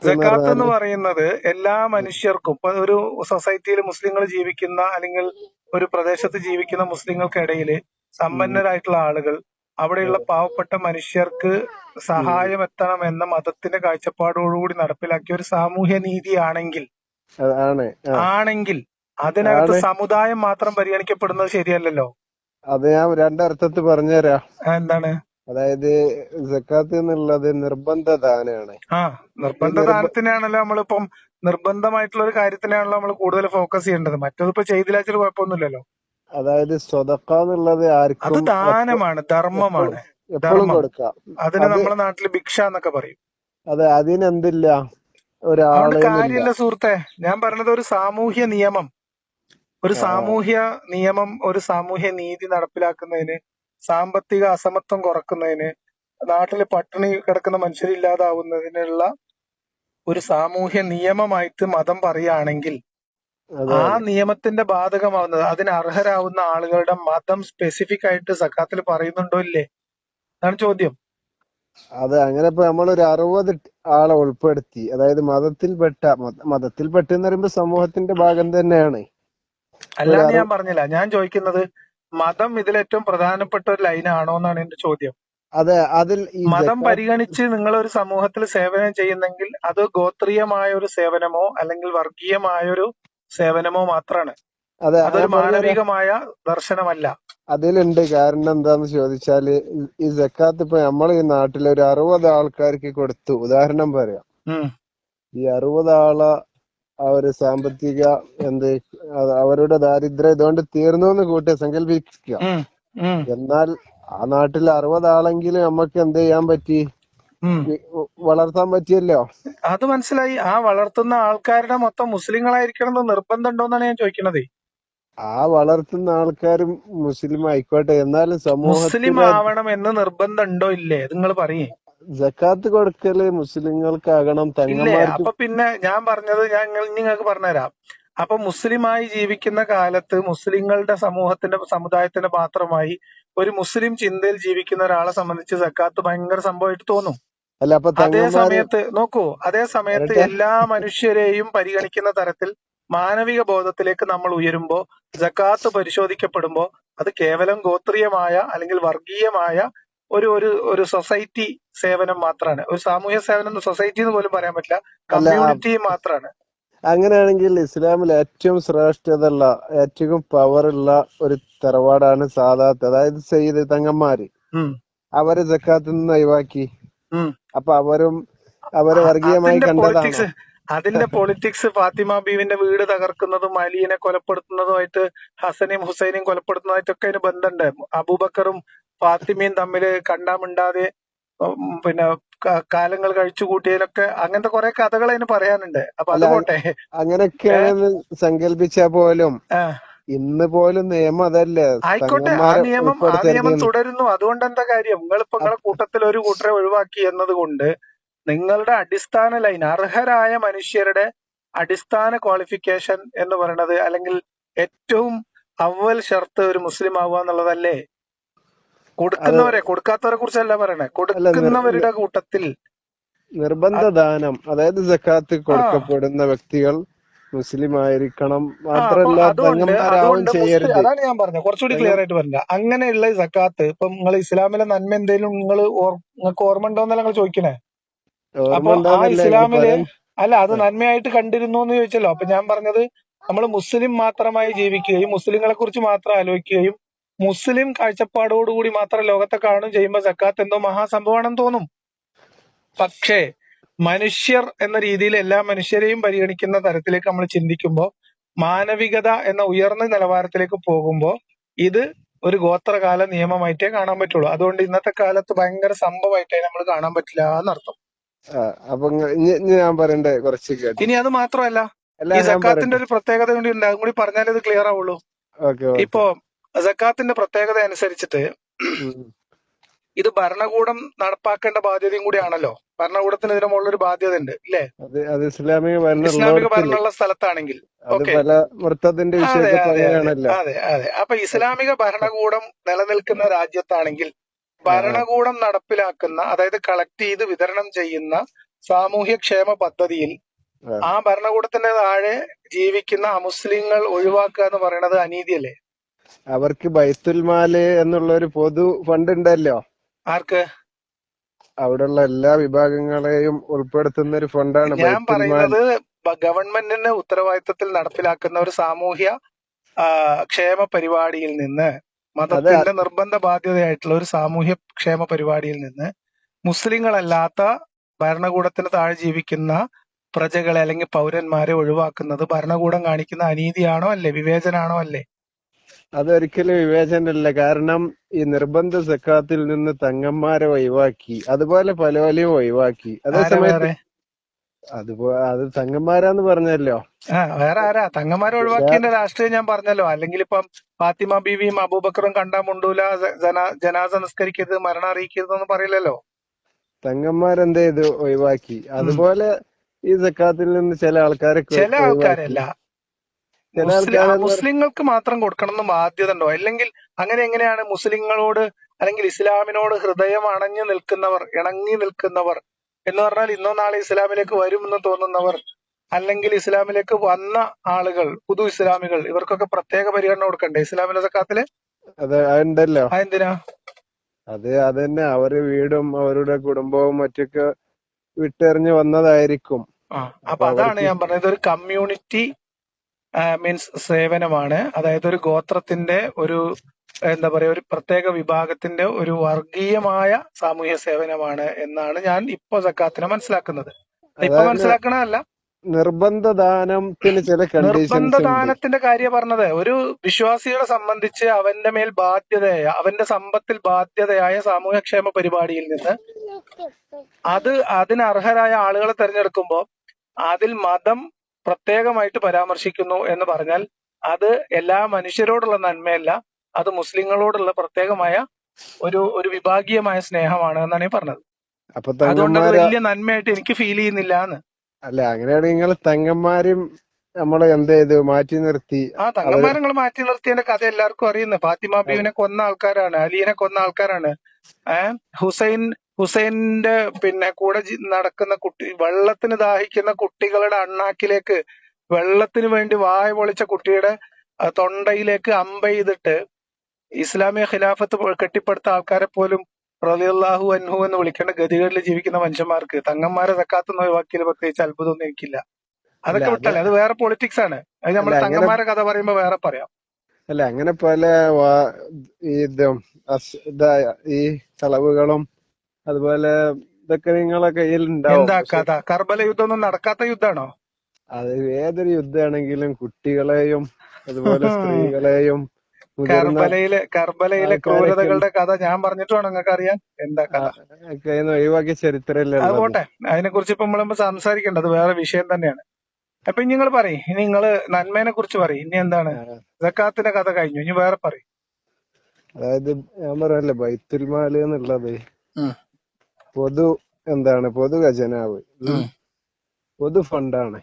സക്കാത്ത് എന്ന് പറയുന്നത് എല്ലാ മനുഷ്യർക്കും ഇപ്പൊ ഒരു സൊസൈറ്റിയിൽ മുസ്ലിങ്ങൾ ജീവിക്കുന്ന അല്ലെങ്കിൽ ഒരു പ്രദേശത്ത് ജീവിക്കുന്ന മുസ്ലിങ്ങൾക്കിടയിൽ ഉം, സമ്പന്നരായിട്ടുള്ള ആളുകൾ അവിടെയുള്ള പാവപ്പെട്ട മനുഷ്യർക്ക് സഹായം എത്തണം എന്ന മതത്തിന്റെ കാഴ്ചപ്പാടോടുകൂടി നടപ്പിലാക്കിയ ഒരു സാമൂഹ്യ നീതി ആണെങ്കിൽ ആണെങ്കിൽ അതിനകത്ത് സമുദായം മാത്രം പരിഗണിക്കപ്പെടുന്നത് ശരിയല്ലല്ലോ? അത് ഞാൻ രണ്ടർത്ഥത്തിൽ പറഞ്ഞുതരാം. എന്താണ്? അതായത് സക്കാത്ത് എന്നുള്ളത് നിർബന്ധ ദാനാണ് ആ നിർബന്ധ നിർബ ദാനത്തിനാണല്ലോ നമ്മളിപ്പം നിർബന്ധമായിട്ടുള്ള ഒരു കാര്യത്തിനാണല്ലോ നമ്മൾ കൂടുതൽ ഫോക്കസ് ചെയ്യേണ്ടത്. മറ്റതിപ്പോ ചെയ്തില്ലാച്ചാൽ കുഴപ്പമൊന്നുമില്ലല്ലോ. അതായത് സ്വതക്ക എന്നുള്ളത് അത് ആർക്കും ദാനമാണ് ധർമ്മമാണ്. എപ്പോഴും ധർമ്മം. കൊടുക്കാം. അതിന് അത് നമ്മളെ നാട്ടിൽ ഭിക്ഷ എന്നൊക്കെ പറയും. അതെ അതിനെന്തില്ല. അതുകൊണ്ട് കാര്യമില്ല സുഹൃത്തെ. ഞാൻ പറഞ്ഞത് ഒരു സാമൂഹ്യ നിയമം. ഒരു ആ, സാമൂഹ്യ നിയമം ഒരു സാമൂഹ്യ നീതി നടപ്പിലാക്കുന്നതിന് സാമ്പത്തിക അസമത്വം കുറക്കുന്നതിന് നാട്ടിൽ പട്ടിണി കിടക്കുന്ന മനുഷ്യരില്ലാതാവുന്നതിനുള്ള ഒരു സാമൂഹ്യ നിയമമായിട്ട് മതം പറയുകയാണെങ്കിൽ ആ നിയമത്തിന്റെ ബാധകമാവുന്നത് അതിന് അർഹരാവുന്ന ആളുകളുടെ മതം സ്പെസിഫിക് ആയിട്ട് സക്കാത്തിൽ പറയുന്നുണ്ടോ ഇല്ലേ? അതാണ് ചോദ്യം. അതെ അങ്ങനെ ഇപ്പൊ ഒരു അറുപത് ആളെ ഉൾപ്പെടുത്തി അതായത് മതത്തിൽപ്പെട്ട മതത്തിൽ മതത്തിൽപ്പെട്ട എന്ന് പറയുമ്പോ സമൂഹത്തിന്റെ ഭാഗം തന്നെയാണ്. അല്ലാതെ ഞാൻ പറഞ്ഞില്ല. ഞാൻ ചോദിക്കുന്നത് മതം ഇതിൽ ഏറ്റവും പ്രധാനപ്പെട്ട ഒരു ലൈനാണോ എന്നാണ് എന്റെ ചോദ്യം. അതെ അതിൽ മതം പരിഗണിച്ച് നിങ്ങൾ ഒരു സമൂഹത്തിൽ സേവനം ചെയ്യുന്നെങ്കിൽ അത് ഗോത്രീയമായ ഒരു സേവനമോ അല്ലെങ്കിൽ വർഗീയമായ ഒരു സേവനമോ മാത്രമാണ് അതെ അതൊരു മാനവികമായ ദർശനമല്ല. അതിലുണ്ട്. കാരണം എന്താന്ന് ചോദിച്ചാൽ ഈ ജക്കാത്ത് ഇപ്പൊ നമ്മളെ ഈ നാട്ടിലെ ഒരു അറുപത് ആൾക്കാർക്ക് കൊടുത്തു. ഉദാഹരണം പറയാം. ഈ അറുപത് ആളെ അവർ സാമ്പത്തിക എന്ത് അവരുടെ ദാരിദ്ര്യം ഇതുകൊണ്ട് തീർന്നു എന്ന് കൂട്ടി സങ്കല്പിക്കുക എന്നാൽ ആ നാട്ടിൽ അറുപത് ആളെങ്കിലും നമുക്ക് എന്ത് ചെയ്യാൻ പറ്റി? വളർത്താൻ പറ്റിയല്ലോ? അത് മനസ്സിലായി. ആ വളർത്തുന്ന ആൾക്കാരുടെ മൊത്തം മുസ്ലിങ്ങളായിരിക്കണം എന്ന് നിർബന്ധമുണ്ടോന്നാണ് ഞാൻ ചോദിക്കുന്നത്. ആ വളർത്തുന്ന ആൾക്കാരും മുസ്ലിം ആയിക്കോട്ടെ. എന്നാലും മുസ്ലിം ആവണം എന്ന് നിർബന്ധമുണ്ടോ ഇല്ലേ? നിങ്ങൾ പറയേ. ജക്കാത്ത് കൊടുക്കൽ മുസ്ലിങ്ങൾക്കാകണം. ഇല്ലേ? തങ്ങന്മാർക്ക് അപ്പൊ പിന്നെ ഞാൻ പറഞ്ഞത് ഞാൻ നിങ്ങൾക്ക് പറഞ്ഞുതരാം. അപ്പൊ മുസ്ലിമായി ജീവിക്കുന്ന കാലത്ത് മുസ്ലിങ്ങളുടെ സമൂഹത്തിന്റെ സമുദായത്തിന്റെ മാത്രമായി ഒരു മുസ്ലിം ചിന്തയിൽ ജീവിക്കുന്ന ഒരാളെ സംബന്ധിച്ച് സക്കാത്ത് ഭയങ്കര സംഭവമായിട്ട് തോന്നും. അല്ല അപ്പൊ അതേ സമയത്ത് നോക്കൂ അതേ സമയത്ത് എല്ലാ മനുഷ്യരെയും പരിഗണിക്കുന്ന തരത്തിൽ മാനവിക ബോധത്തിലേക്ക് നമ്മൾ ഉയരുമ്പോ ജക്കാത്ത് പരിശോധിക്കപ്പെടുമ്പോ അത് കേവലം ഗോത്രീയമായ അല്ലെങ്കിൽ വർഗീയമായ ഒരു ഒരു ഒരു സൊസൈറ്റി സേവനം മാത്രമാണ് ഒരു സാമൂഹ്യ സേവനം സൊസൈറ്റി എന്ന് പോലും പറയാൻ പറ്റില്ല കമ്മ്യൂണിറ്റി മാത്രമാണ് അങ്ങനെയാണെങ്കിൽ ഇസ്ലാമിൽ ഏറ്റവും ശ്രേഷ്ഠതയുള്ള ഏറ്റവും പവറുള്ള ഒരു തറവാടാണ് സാദാത്ത്. അതായത് സയ്യിദ് തങ്ങന്മാര്. അവരെ ജക്കാത്തിൽ നിന്ന് ഒഴിവാക്കി. അപ്പൊ അവരും അവരെ വർഗീയമായി കണ്ടതാണ്. അതിന്റെ പൊളിറ്റിക്സ് ഫാത്തിമ ബീവിന്റെ വീട് തകർക്കുന്നതും അലിയെ കൊലപ്പെടുത്തുന്നതുമായിട്ട് ഹസനെയും ഹുസൈനെയും കൊലപ്പെടുത്തുന്നതായിട്ടൊക്കെ അതിന് ബന്ധമുണ്ട്. അബൂബക്കറും ഫാത്തിമയും തമ്മിൽ കണ്ടാമിണ്ടാതെ പിന്നെ കാലങ്ങൾ കഴിച്ചു കൂട്ടിയതിലൊക്കെ അങ്ങനത്തെ കുറെ കഥകൾ അതിന് പറയാനുണ്ട്. അപ്പൊ അത് പോട്ടെ. അങ്ങനെയൊക്കെയാണെന്ന് സങ്കല്പിച്ചാ പോലും ഇന്ന് പോലും നിയമം അതല്ലേ. ആയിക്കോട്ടെ ആ നിയമം ആ നിയമം തുടരുന്നു. അതുകൊണ്ട് എന്താ കാര്യം? നിങ്ങളിപ്പോ നിങ്ങളെ കൂട്ടത്തിൽ ഒരു കൂട്ടരെ ഒഴിവാക്കി എന്നതുകൊണ്ട് നിങ്ങളുടെ അടിസ്ഥാന ലൈൻ അർഹരായ മനുഷ്യരുടെ അടിസ്ഥാന ക്വാളിഫിക്കേഷൻ എന്ന് പറയുന്നത് അല്ലെങ്കിൽ ഏറ്റവും അവൽ ഷർത്ത് ഒരു മുസ്ലിം ആവുക എന്നുള്ളതല്ലേ? കൊടുക്കുന്നവരെ കൊടുക്കാത്തവരെ കുറിച്ചല്ല പറയണേ. കൊടുക്കുന്നവരുടെ കൂട്ടത്തിൽ നിർബന്ധ ദാനം അതായത് ജക്കാത്ത് കൊടുക്കപ്പെടുന്ന വ്യക്തികൾ മുസ്ലിം ആയിരിക്കണം മാത്രമല്ല അതുകൊണ്ട് മുസ്ലിം ചെയ്യരുത്. അതാണ് ഞാൻ പറഞ്ഞത്. കുറച്ചുകൂടി ക്ലിയർ ആയിട്ട് പറഞ്ഞ അങ്ങനെയുള്ള സക്കാത്ത് ഇപ്പൊ നിങ്ങൾ ഇസ്ലാമിലെ നന്മ എന്തെങ്കിലും നിങ്ങൾ നിങ്ങൾക്ക് ഓർമ്മ ഉണ്ടോന്നല്ല നിങ്ങൾ ചോദിക്കണേ. ഓർമ്മ അപ്പൊ ആ ഇസ്ലാമിൽ പറയാൻ അല്ല അത് നന്മയായിട്ട് കണ്ടിരുന്നു എന്ന് ചോദിച്ചല്ലോ. അപ്പൊ ഞാൻ പറഞ്ഞത് നമ്മൾ മുസ്ലിം മാത്രമായി ജീവിക്കുകയും മുസ്ലിങ്ങളെ കുറിച്ച് മാത്രം ആലോചിക്കുകയും മുസ്ലിം കാഴ്ചപ്പാടോടുകൂടി മാത്രം ലോകത്തെ കാണും ചെയ്യുമ്പോൾ സക്കാത്ത് എന്തോ മഹാസംഭവമാണെന്ന് തോന്നും. പക്ഷേ മനുഷ്യർ എന്ന രീതിയിൽ എല്ലാ മനുഷ്യരെയും പരിഗണിക്കുന്ന തരത്തിലേക്ക് നമ്മൾ ചിന്തിക്കുമ്പോൾ മാനവികത എന്ന ഉയർന്ന നിലവാരത്തിലേക്ക് പോകുമ്പോൾ ഇത് ഒരു ഗോത്രകാല നിയമമായിട്ടേ കാണാൻ പറ്റുള്ളൂ. അതുകൊണ്ട് ഇന്നത്തെ കാലത്ത് ഭയങ്കര സംഭവമായിട്ടേ നമ്മൾ കാണാൻ പറ്റില്ല എന്നർത്ഥം. അപ്പൊ ഞാൻ പറയണ്ടേ കുറച്ച് ഇനി അത് മാത്രമല്ല ഈ സക്കാത്തിന്റെ ഒരു പ്രത്യേകത കൂടി ഉണ്ട്. അതും കൂടി പറഞ്ഞാലേ ഇത് ക്ലിയർ ആവുള്ളൂ. ഇപ്പോ സക്കാത്തിന്റെ പ്രത്യേകത അനുസരിച്ചിട്ട്. ഇത് ഭരണകൂടം നടപ്പാക്കേണ്ട ബാധ്യതയും കൂടിയാണല്ലോ. ഭരണകൂടത്തിന് ഇതിന് മുകളിലൊരു ബാധ്യത ഉണ്ട് ഇല്ലേ? അത് ഇസ്ലാമിക ഭരണമുള്ള സ്ഥലത്താണെങ്കിൽ അതെ അതെ അപ്പൊ ഇസ്ലാമിക ഭരണകൂടം നിലനിൽക്കുന്ന രാജ്യത്താണെങ്കിൽ ഭരണകൂടം നടപ്പിലാക്കുന്ന അതായത് കളക്ട് ചെയ്ത് വിതരണം ചെയ്യുന്ന സാമൂഹ്യ ക്ഷേമ പദ്ധതിയിൽ ആ. ആ ഭരണകൂടത്തിന്റെ താഴെ ജീവിക്കുന്ന അമുസ്ലിങ്ങൾ ഒഴിവാക്കുക എന്ന് പറയുന്നത് അനീതിയല്ലേ? അവർക്ക് ബൈത്തുൽ മാൽ എന്നുള്ള ഒരു പൊതു ഫണ്ട് ഉണ്ടല്ലോ. ആർക്ക്? അവിടെയുള്ള എല്ലാ വിഭാഗങ്ങളെയും ഉൾപ്പെടുത്തുന്ന ഒരു ഫണ്ടാണ് ഞാൻ പറയുന്നത് ഗവൺമെന്റിന്റെ ഉത്തരവാദിത്തത്തിൽ നടപ്പിലാക്കുന്ന ഒരു സാമൂഹ്യ ക്ഷേമ പരിപാടിയിൽ നിന്ന് മതത്തിന്റെ നിർബന്ധ ബാധ്യതയായിട്ടുള്ള ഒരു സാമൂഹ്യ ക്ഷേമ പരിപാടിയിൽ നിന്ന് മുസ്ലിങ്ങളല്ലാത്ത ഭരണകൂടത്തിന് താഴെ ജീവിക്കുന്ന പ്രജകളെ അല്ലെങ്കിൽ പൗരന്മാരെ ഒഴിവാക്കുന്നത് ഭരണകൂടം കാണിക്കുന്ന അനീതിയാണോ അല്ലേ? വിവേചനാണോ അല്ലേ? അതൊരിക്കലും വിവേചനമല്ല. കാരണം ഈ നിർബന്ധ സക്കാത്തിൽ നിന്ന് തങ്ങന്മാരെ ഒഴിവാക്കി അതുപോലെ പലോലെയും ഒഴിവാക്കി. അതേ സമയത്ത് അതിപ്പോ അത് തങ്ങന്മാരാന്ന് പറഞ്ഞല്ലോ. വേറെ ആരാ? തങ്ങന്മാരെ ഒഴിവാക്കിയതിന്റെ രാഷ്ട്രീയം ഞാൻ പറഞ്ഞല്ലോ. അല്ലെങ്കിൽ ഇപ്പം ഫാത്തിമ ബീവിയും അബൂബക്കറും കണ്ടാ മുണ്ടൂല ജനാസ നിസ്കരിക്കരുത് മരണം അറിയിക്കരുത് എന്ന് പറയില്ലല്ലോ. തങ്ങന്മാരെന്ത് ചെയ്തു? ഒഴിവാക്കി. അതുപോലെ ഈ സക്കാത്തിൽ നിന്ന് ചില ആൾക്കാരെ ചില ആൾക്കാരല്ല ചില മുസ്ലിം ആ, ആൾക്കാരെന്ന് പറ- മുസ്ലിങ്ങൾക്ക് മാത്രം കൊടുക്കണം എന്ന് ബാധ്യത ഉണ്ടോ അല്ലെങ്കിൽ അങ്ങനെ എങ്ങനെയാണ് മുസ്ലിങ്ങളോട് അല്ലെങ്കിൽ ഇസ്ലാമിനോട് ഹൃദയം അണഞ്ഞു നിൽക്കുന്നവർ ഇണങ്ങി നിൽക്കുന്നവർ എന്ന് പറഞ്ഞാൽ ഇന്നോ നാളെ ഇസ്ലാമിലേക്ക് വരുമെന്ന് തോന്നുന്നവർ അല്ലെങ്കിൽ ഇസ്ലാമിലേക്ക് വന്ന ആളുകൾ പുതു ഇസ്ലാമികൾ ഇവർക്കൊക്കെ പ്രത്യേക പരിഗണന കൊടുക്കണ്ടേ? ഇസ്ലാമിലെ സക്കാത്തിൽ? അത് അതുണ്ടല്ലോ അതെന്തിനാ? അത് അതന്നെ. അവർ വീടും അവരുടെ കുടുംബവും മറ്റൊക്കെ വിട്ടെറിഞ്ഞു വന്നതായിരിക്കും. അപ്പൊ അതാണ് ഞാൻ പറഞ്ഞത്. ഒരു കമ്മ്യൂണിറ്റി മീൻസ് സേവനമാണ്. അതായത് ഒരു ഗോത്രത്തിന്റെ ഒരു എന്താ പറയാ ഒരു പ്രത്യേക വിഭാഗത്തിന്റെ ഒരു വർഗീയമായ സാമൂഹ്യ സേവനമാണ് എന്നാണ് ഞാൻ ഇപ്പൊ സക്കാത്തിനെ മനസ്സിലാക്കുന്നത്. ഇപ്പൊ മനസ്സിലാക്കണല്ല മനസ്സിലാക്കണതല്ല. നിർബന്ധ ദാനത്തിന് ചില നിർബന്ധദാനത്തിന്റെ നിർബന്ധ ദാനത്തിന്റെ കാര്യം പറഞ്ഞത്. ഒരു വിശ്വാസികളെ സംബന്ധിച്ച് അവന്റെ മേൽ ബാധ്യതയായ അവന്റെ സമ്പത്തിൽ ബാധ്യതയായ സാമൂഹ്യക്ഷേമ പരിപാടിയിൽ നിന്ന് അത് അതിന് അർഹരായ ആളുകളെ തെരഞ്ഞെടുക്കുമ്പോ അതിൽ മതം പ്രത്യേകമായിട്ട് പരാമർശിക്കുന്നു എന്ന് പറഞ്ഞാൽ അത് എല്ലാ മനുഷ്യരോടുള്ള നന്മയല്ല അത് മുസ്ലിങ്ങളോടുള്ള പ്രത്യേകമായ ഒരു ഒരു വിഭാഗീയമായ സ്നേഹമാണ് എന്നാണ് ഈ പറഞ്ഞത്. അപ്പൊ അതുകൊണ്ട് വലിയ നന്മയായിട്ട് എനിക്ക് ഫീൽ ചെയ്യുന്നില്ല എന്ന്. അല്ല അങ്ങനെയാണെങ്കിൽ നിങ്ങൾ തങ്ങന്മാരും നമ്മളെ എന്ത് ചെയ്തു മാറ്റി നിർത്തി? ആ തങ്ങന്മാരെ നിങ്ങൾ മാറ്റി നിർത്തിയതിന്റെ കഥ എല്ലാവർക്കും അറിയുന്നത്. ഫാത്തിമ ബീവിനെ കൊന്ന ആൾക്കാരാണ് അലീനെ കൊന്ന ആൾക്കാരാണ്. ഏഹ് ഹുസൈൻ ഹുസൈന്റെ പിന്നെ കൂടെ നടക്കുന്ന കുട്ടി വെള്ളത്തിന് ദാഹിക്കുന്ന കുട്ടികളുടെ അണ്ണാക്കിലേക്ക് വെള്ളത്തിന് വേണ്ടി വായ പൊളിച്ച കുട്ടിയുടെ തൊണ്ടയിലേക്ക് അമ്പ ചെയ്തിട്ട് ഇസ്ലാമിക ഖിലാഫത്ത് കെട്ടിപ്പടുത്ത ആൾക്കാരെ പോലും റലിയല്ലാഹു അൻഹു എന്ന് വിളിക്കേണ്ട ഗതികളിൽ ജീവിക്കുന്ന മനുഷ്യന്മാർക്ക് തങ്ങന്മാരെ സക്കാത്ത് ഒഴിവാക്കിയതിൽ പ്രത്യേകിച്ച് അത്ഭുതമൊന്നും എനിക്കില്ല. അതൊക്കെ വിട്ടല്ലേ അത് വേറെ പൊളിറ്റിക്സ് ആണ്. അത് നമ്മൾ തങ്ങന്മാരെ കഥ പറയുമ്പോ വേറെ പറയാം. അല്ല അങ്ങനെ പല ഈ ഇതും അതുപോലെ ഇതൊക്കെ നിങ്ങളെ കയ്യിൽ ഉണ്ടാവും എന്താ കഥ? കർബല യുദ്ധമൊന്നും നടക്കാത്ത യുദ്ധാണോ അത് ഏതൊരു യുദ്ധമാണെങ്കിലും കുട്ടികളെയും അതുപോലെ സ്ത്രീകളെയും കർബലയിലെ കർബലയിലെ ക്രൂരതകളുടെ കഥ ഞാൻ പറഞ്ഞിട്ട് വേണം നിങ്ങൾക്ക് അറിയാൻ എന്താ കഥ? ഒഴിവാക്കിയ ചരിത്രമല്ലേ അത് പോട്ടെ. അതിനെ കുറിച്ച് ഇപ്പൊ നമ്മളിപ്പോ സംസാരിക്കേണ്ടത് വേറെ വിഷയം തന്നെയാണ്. അപ്പൊ ഇനി നിങ്ങൾ പറയും. ഇനി നിങ്ങൾ നന്മേനെ കുറിച്ച് പറയും. ഇനി എന്താണ്? സക്കാത്തിന്റെ കഥ കഴിഞ്ഞു. ഇനി വേറെ പറയും. അതായത് ഞാൻ പറയല്ലേ ബൈത്തുൽമാൽ എന്നുള്ളത് പൊതു എന്താണ്? പൊതു ഖജനാവ്. പൊതു ഫണ്ടാണ്.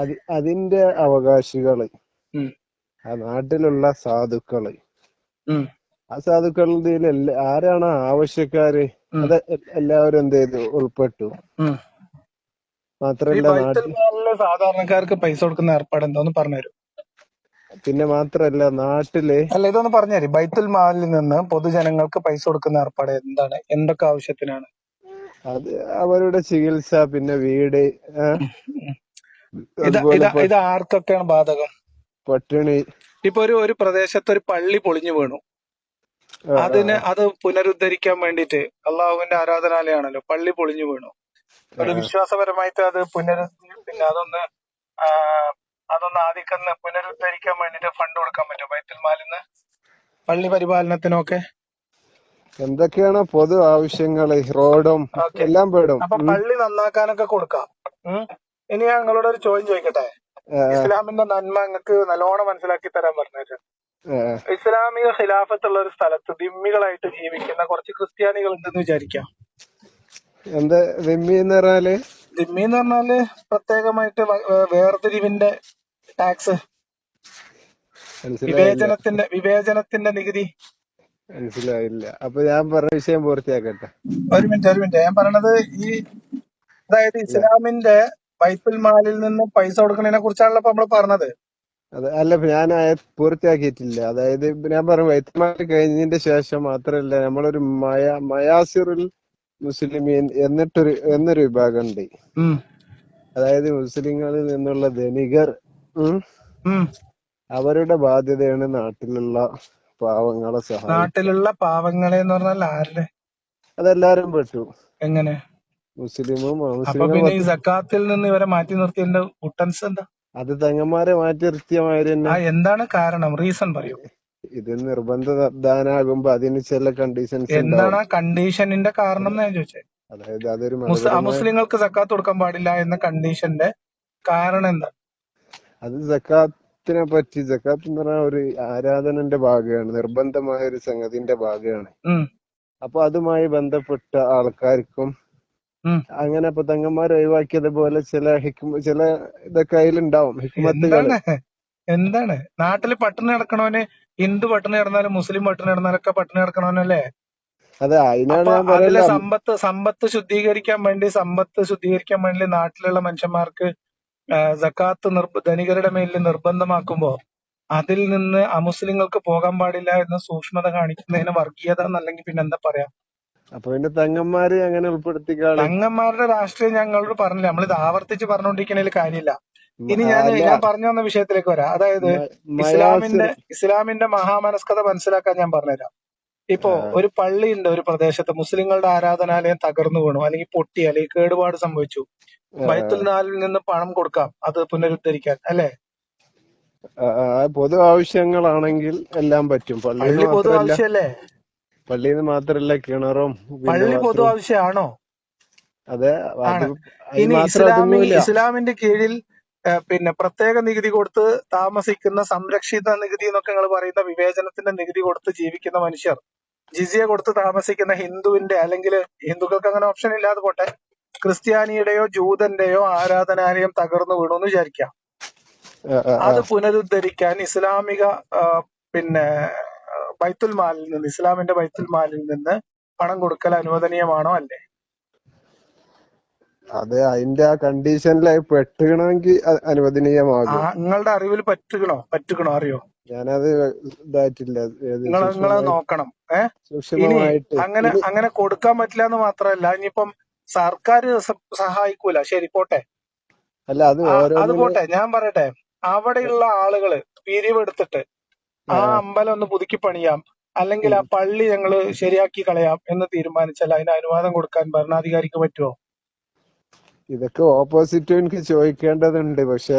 അത് അതിന്റെ അവകാശികൾ. ആ നാട്ടിലുള്ള സാധുക്കൾ. ആ സാധുക്കളുടെ എല്ലാ ആരാണ് ആവശ്യക്കാര് അത് എല്ലാവരും എന്ത് ചെയ്തു? ഉൾപ്പെട്ടു. മാത്രല്ല നാട്ടിൽ സാധാരണക്കാർക്ക് പൈസ കൊടുക്കുന്ന ഏർപ്പാട് എന്താന്ന് പറഞ്ഞുതരും. പിന്നെ മാത്രല്ല നാട്ടിൽ അല്ല ഇതൊന്ന് പറഞ്ഞുതരും ബൈത്തുൽ മാലിൽ നിന്ന് പൊതുജനങ്ങൾക്ക് പൈസ കൊടുക്കുന്ന ഏർപ്പാട് എന്താണ്? എന്തൊക്കെ ആവശ്യത്തിനാണ്? അത് അവരുടെ ചികിത്സ പിന്നെ വീട്? ഇത് ഇതാ ഇത് ആർക്കൊക്കെയാണ് ബാധകം? പട്ടിണി. ഇപ്പൊ ഒരു ഒരു പ്രദേശത്ത് ഒരു പള്ളി പൊളിഞ്ഞു വീണു. അതിന് അത് പുനരുദ്ധരിക്കാൻ വേണ്ടിട്ട് അള്ളാഹുവിന്റെ ആരാധനാലയാണല്ലോ പള്ളി പൊളിഞ്ഞു വീണു. ഒരു വിശ്വാസപരമായിട്ട് അത് പുനരു പിന്നെ അതൊന്ന് അതൊന്ന് ആദ്യം പുനരുദ്ധരിക്കാൻ വേണ്ടിട്ട് ഫണ്ട് കൊടുക്കാൻ പറ്റും ബൈത്തുൽ മാലിന്ന് പള്ളി പരിപാലനത്തിനൊക്കെ? എന്തൊക്കെയാണ് പൊതു ആവശ്യങ്ങൾ റോഡും എല്ലാം പേടും. അപ്പൊ. പള്ളി നന്നാക്കാനൊക്കെ കൊടുക്കാം. ഇനി ഞാൻ നിങ്ങളോട് ഒരു ചോദ്യം ചോദിക്കട്ടെ? ഇസ്ലാമിന്റെ നന്മ നിങ്ങൾക്ക് നല്ലോണം മനസ്സിലാക്കി തരാൻ പറഞ്ഞു ഇസ്ലാമിക ഖിലാഫത്തുള്ള ഒരു സ്ഥലത്ത് ദിമ്മികളായിട്ട് ജീവിക്കുന്ന കുറച്ച് ക്രിസ്ത്യാനികൾ ഉണ്ടെന്ന് വിചാരിക്കാം. എന്താ? ദിമ്മി എന്ന് പറഞ്ഞാൽ? ദിമ്മി എന്ന് പറഞ്ഞാൽ പ്രത്യേകമായിട്ട് വേർതിരിവിന്റെ ടാക്സ് വിവേചനത്തിന്റെ വിവേചനത്തിന്റെ നികുതി. മനസ്സിലായില്ല അപ്പൊ ഞാൻ പറഞ്ഞ വിഷയം പൂർത്തിയാക്കട്ടെ. ഒരു മിനിറ്റ് ഒരു മിനിറ്റ്. ഞാൻ പറഞ്ഞത് ഈ അതായത് ഇസ്ലാമിന്റെ ബൈത്തുൽ മാലിൽ നിന്ന് പൈസ കൊടുക്കുന്നതിനെ കുറിച്ചാണല്ലോ ഇപ്പൊ നമ്മൾ പറഞ്ഞത്. അതെ അല്ല ഞാൻ പൂർത്തിയാക്കിയിട്ടില്ല. അതായത് ഞാൻ പറഞ്ഞു വൈത്തമാരി കഴിഞ്ഞതിന്റെ ശേഷം മാത്രല്ല നമ്മളൊരു മയ മയാസിറുൽ മുസ്ലിമീൻ എന്നിട്ടൊരു എന്നൊരു വിഭാഗം ഉണ്ട്. അതായത് മുസ്ലിങ്ങളിൽ നിന്നുള്ള ധനികർ. അവരുടെ ബാധ്യതയാണ് നാട്ടിലുള്ള പാവങ്ങളെ സഹായം നാട്ടിലുള്ള പാവങ്ങളെ എന്ന് പറഞ്ഞാൽ ആരുടെ? അതെല്ലാരും പെട്ടു. എങ്ങനെ? മുസ്ലിമും അപ്പൊ പിന്നെ ഈ സക്കാത്തിൽ നിന്ന് ഇവരെ മാറ്റി നിർത്തിയതിന്റെ കുട്ടൻസ് എന്താ? അത് തങ്ങന്മാരെ മാറ്റി നിർത്തിയമാര് എന്താണ് കാരണം? റീസൺ പറയൂ. ഇത് നിർബന്ധ ദാനാകുമ്പോ അതിന് ചില കണ്ടീഷൻസ് എന്താണ് ആ കണ്ടീഷനിന്റെ കാരണം ഞാൻ ചോദിച്ചത് അതായത് അതൊരു മുസ് മതപരമായ സക്കാത്ത് കൊടുക്കാൻ പാടില്ല എന്ന കണ്ടീഷന്റെ കാരണം എന്താ? അത് സക്കാത്തിനെ പറ്റി സക്കാത്ത് എന്ന് പറഞ്ഞാൽ ഒരു ആരാധനന്റെ ഭാഗമാണ് നിർബന്ധമായ ഒരു സംഗതിന്റെ ഭാഗമാണ്. അപ്പൊ അതുമായി ബന്ധപ്പെട്ട ആൾക്കാർക്കും അങ്ങനെ ഇപ്പൊ തങ്ങന്മാർ ഒഴിവാക്കിയത് പോലെ ചില ഹിക്മ ചില ഇതൊക്കെ അതിലുണ്ടാവും ഹിക്മത്തുകൾ എന്താണ്? നാട്ടിൽ പട്ടിണി കിടക്കണവന് ഹിന്ദു പട്ടിണി കിടന്നാലും മുസ്ലിം പട്ടിണി കിടന്നാലൊക്കെ പട്ടിണി കിടക്കണവനല്ലേ? അതെ അതിനാണ് ഞാൻ സമ്പത്ത് സമ്പത്ത് ശുദ്ധീകരിക്കാൻ വേണ്ടി സമ്പത്ത് ശുദ്ധീകരിക്കാൻ വേണ്ടി നാട്ടിലുള്ള മനുഷ്യന്മാർക്ക് സക്കാത്ത് ധനികരുടെ മേലിൽ നിർബന്ധമാക്കുമ്പോ അതിൽ നിന്ന് അമുസ്ലിങ്ങൾക്ക് പോകാൻ പാടില്ല എന്ന സൂക്ഷ്മത കാണിക്കുന്നതിന് വർഗീയത എന്നല്ലെങ്കിൽ പിന്നെ എന്താ പറയാ? അപ്പൊ പിന്നെ തങ്ങന്മാര് അങ്ങനെ ഉൾപ്പെടുത്തി തങ്ങന്മാരുടെ രാഷ്ട്രീയം ഞങ്ങളോട് പറഞ്ഞില്ല. നമ്മളിത് ആവർത്തിച്ച് പറഞ്ഞുകൊണ്ടിരിക്കുന്നതിൽ കാര്യമില്ല. ഇനി ഞാൻ ഞാൻ പറഞ്ഞു വന്ന വിഷയത്തിലേക്ക് വരാം. അതായത് ഇസ്ലാമിന്റെ ഇസ്ലാമിന്റെ മഹാമനസ്കത മനസ്സിലാക്കാൻ ഞാൻ പറഞ്ഞുതരാം. ഇപ്പോ ഒരു പള്ളിയുണ്ട് ഒരു പ്രദേശത്ത് മുസ്ലിങ്ങളുടെ ആരാധനാലയം തകർന്നു വീണു അല്ലെങ്കിൽ പൊട്ടി അല്ലെങ്കിൽ കേടുപാട് സംഭവിച്ചു. ബൈത്തുൽ നാലിൽ നിന്ന് പണം കൊടുക്കാം അത് പുനരുദ്ധരിക്കാൻ അല്ലെ? പൊതു ആവശ്യങ്ങളാണെങ്കിൽ എല്ലാം പറ്റും. പള്ളി പൊതു ആവശ്യല്ലേ? ആവശ്യമല്ലേ പള്ളിയിൽ നിന്ന് മാത്രല്ല കിണറും പള്ളി പൊതു ആവശ്യമാണോ? അതെ ഇനി ഇസ്ലാമി ഇസ്ലാമിന്റെ കീഴിൽ പിന്നെ പ്രത്യേക നികുതി കൊടുത്ത് താമസിക്കുന്ന സംരക്ഷിത നികുതി എന്നൊക്കെ നിങ്ങൾ പറയുന്ന വിവേചനത്തിന്റെ നികുതി കൊടുത്ത് ജീവിക്കുന്ന മനുഷ്യർ. ജിസിയ കൊടുത്ത് താമസിക്കുന്ന ഹിന്ദുവിന്റെ അല്ലെങ്കിൽ ഹിന്ദുക്കൾക്ക് അങ്ങനെ ഓപ്ഷൻ ഇല്ലാതെ പോട്ടെ. ക്രിസ്ത്യാനിയുടെയോ ജൂതന്റെയോ ആരാധനാലയം തകർന്നു വീണു എന്ന് വിചാരിക്കാം. അത് പുനരുദ്ധരിക്കാൻ ഇസ്ലാമിക പിന്നെ ബൈത്തുൽ മാലിൽ നിന്ന് ഇസ്ലാമിന്റെ ബൈത്തുൽ മാലിൽ നിന്ന് പണം കൊടുക്കൽ അനുവദനീയമാണോ അല്ലേ? അതെ അതിന്റെ ആ കണ്ടീഷനിലായി പെട്ടുകണമെങ്കിൽ അനുവദനീയമാകും. നിങ്ങളുടെ അറിവിൽ പറ്റുകണോ പറ്റുകണോ അറിയോ? ഞാനത് ഇതായിട്ടില്ല. നിങ്ങൾ നോക്കണം. ഏഹ് അങ്ങനെ അങ്ങനെ കൊടുക്കാൻ പറ്റില്ല എന്ന് മാത്രമല്ല ഇനിയിപ്പം സർക്കാർ സഹായിക്കൂല. ശരി പോട്ടെ. അല്ല അത് അത് പോട്ടെ. ഞാൻ പറയട്ടെ. അവിടെയുള്ള ആളുകൾ പിരിവെടുത്തിട്ട് ആ, ആ. അമ്പലം ഒന്ന് പുതുക്കി പണിയാം. അല്ലെങ്കിൽ ആ പള്ളി ഞങ്ങൾ ശരിയാക്കി കളയാം എന്ന് തീരുമാനിച്ചാൽ അതിന് അനുവാദം കൊടുക്കാൻ ഭരണാധികാരിക്ക് പറ്റുമോ ഇതൊക്കെ ഓപ്പോസിറ്റ് എനിക്ക് ചോദിക്കേണ്ടതുണ്ട്. പക്ഷെ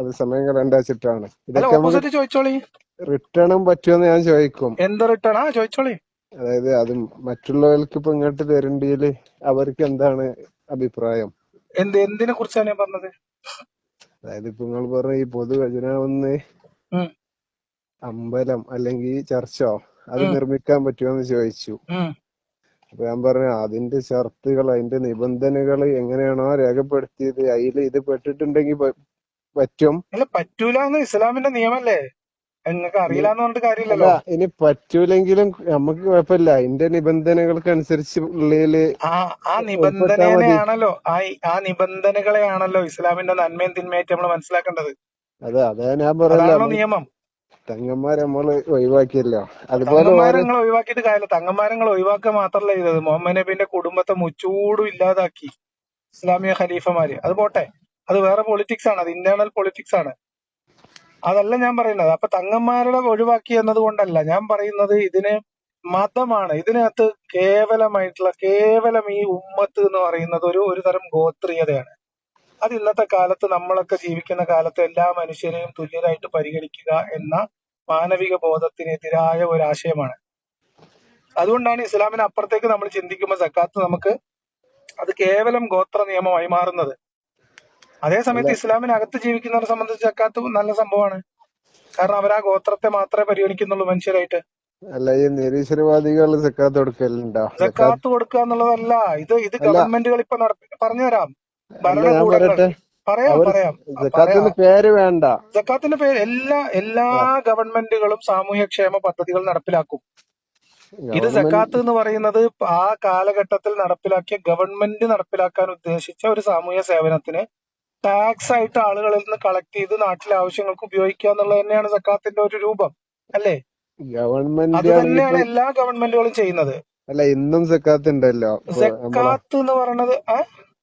അത് സമയം കളയണ്ട വെച്ചിട്ടാണ് ഇതൊക്കെ ഓപ്പോസിറ്റ് ചോദിച്ചോളി. റിട്ടേണും പറ്റുമെന്ന് ഞാൻ ചോദിക്കും. എന്താ റിട്ടേൺ ആ ചോദിച്ചോളി. അതായത് അത് മറ്റുള്ളവർക്ക് ഇപ്പൊ ഇങ്ങോട്ട് തരണ്ടിയിൽ അവർക്ക് എന്താണ് അഭിപ്രായം? എന്ത് എന്തിനെ കുറിച്ചാണ് ഞാൻ പറഞ്ഞത്? അതായത് ഇപ്പൊ നിങ്ങൾ പറഞ്ഞ ഈ പൊതുവചന ഒന്ന് അമ്പലം അല്ലെങ്കിൽ ചർച്ചോ അത് നിർമ്മിക്കാൻ നിർമ്മിക്കാൻ പറ്റുമെന്ന് ചോദിച്ചു. അപ്പൊ ഞാൻ പറഞ്ഞു അതിന്റെ ഷർത്തുകൾ അതിന്റെ നിബന്ധനകൾ എങ്ങനെയാണോ രേഖപ്പെടുത്തിയത് അതിൽ ഇത് പെട്ടിട്ടുണ്ടെങ്കിൽ പറ്റും. അല്ല പറ്റൂല എന്ന് ഇസ്ലാമിന്റെ നിയമല്ലേ? നിങ്ങൾക്ക് ഇനി അറിയില്ല എന്ന് പറഞ്ഞിട്ട് കാര്യമില്ലല്ലോ. ഇനി പറ്റൂലെങ്കിലും നമുക്ക് കുഴപ്പമില്ല. അതിന്റെ നിബന്ധനകൾക്ക് അനുസരിച്ച് ഉള്ളിൽ ആ നിബന്ധനയാണല്ലോ. ആ ആ നിബന്ധനകളെയാണല്ലോ ഇസ്ലാമിന്റെ നന്മയും തിന്മയായിട്ട് നമ്മൾ മനസ്സിലാക്കേണ്ടത്. അതെ അതെ ഞാൻ പറയുന്നത് നിയമം. തങ്ങന്മാരെ നമ്മൾ ഒഴിവാക്കിയല്ലോ. അതുപോലെ ഒഴിവാക്കിയിട്ട് കാര്യമില്ല. തങ്ങന്മാരെ നിങ്ങൾ ഒഴിവാക്കുക മാത്രമല്ല ചെയ്തത്. മുഹമ്മദ് നബിന്റെ കുടുംബത്തെ മുച്ചൂടും ഇല്ലാതാക്കി. ഇസ്ലാമിക ഖലീഫമാര്. അത് പോട്ടെ. അത് വേറെ പൊളിറ്റിക്സ് ആണ്. അത് ഇന്റേണൽ പൊളിറ്റിക്സ് ആണ്. അതല്ല ഞാൻ പറയുന്നത്. അപ്പൊ തങ്ങന്മാരുടെ ഒഴിവാക്കി എന്നത് കൊണ്ടല്ല ഞാൻ പറയുന്നത് ഇതിന് മതമാണ്. ഇതിനകത്ത് കേവലമായിട്ടുള്ള കേവലം ഈ ഉമ്മത്ത് എന്ന് പറയുന്നത് ഒരു ഒരു തരം ഗോത്രീയതയാണ്. അത് ഇന്നത്തെ കാലത്ത് നമ്മളൊക്കെ ജീവിക്കുന്ന കാലത്ത് എല്ലാ മനുഷ്യരെയും തുല്യരായിട്ട് പരിഗണിക്കുക എന്ന മാനവിക ബോധത്തിനെതിരായ ഒരു ആശയമാണ് അതുകൊണ്ടാണ് ഇസ്ലാമിന് അപ്പുറത്തേക്ക് നമ്മൾ ചിന്തിക്കുമ്പോൾ സക്കാത്ത് നമുക്ക് അത് കേവലം ഗോത്ര നിയമമായി മാറുന്നത്. അതേസമയത്ത് ഇസ്ലാമിനകത്ത് ജീവിക്കുന്നവരെ സംബന്ധിച്ച് സക്കാത്ത് നല്ല സംഭവമാണ്. കാരണം അവർ ആ ഗോത്രത്തെ മാത്രമേ പരിഗണിക്കുന്നുള്ളൂ മനുഷ്യരായിട്ട്. അല്ല ഈ നിരീശ്വരവാദികൾ സക്കാത്ത് കൊടുക്കലുണ്ടോ? സക്കാത്ത് കൊടുക്കുക എന്നുള്ളതല്ല. ഇത് ഇത് ഗവൺമെന്റുകൾ ഇപ്പൊ നടപ്പി പറഞ്ഞുതരാം. ഭരണകൂടങ്ങൾ. പറയാം പറയാം. ജക്കാത്തിന്റെ പേര് വേണ്ട. പേര് എല്ലാ എല്ലാ ഗവൺമെന്റുകളും സാമൂഹ്യക്ഷേമ പദ്ധതികൾ നടപ്പിലാക്കും. ഇത് ജക്കാത്ത് സക്കാത്ത് എന്ന് പറയുന്നത് ആ കാലഘട്ടത്തിൽ നടപ്പിലാക്കിയ ഗവൺമെന്റ് നടപ്പിലാക്കാൻ ഉദ്ദേശിച്ച ഒരു സാമൂഹ്യ സേവനത്തിന് ടാക്സ് ആയിട്ട് ആളുകളിൽ നിന്ന് കളക്ട് ചെയ്ത് നാട്ടിലെ ആവശ്യങ്ങൾക്ക് ഉപയോഗിക്കുക എന്നുള്ളത് തന്നെയാണ് സക്കാത്തിന്റെ ഒരു രൂപം അല്ലേ? ഗവൺമെന്റ് അത് തന്നെയാണ് എല്ലാ ഗവൺമെന്റുകളും ചെയ്യുന്നത്. അല്ല ഇന്നും സക്കാത്ത് ഉണ്ടല്ലോ. സക്കാത്ത് എന്ന് പറയുന്നത്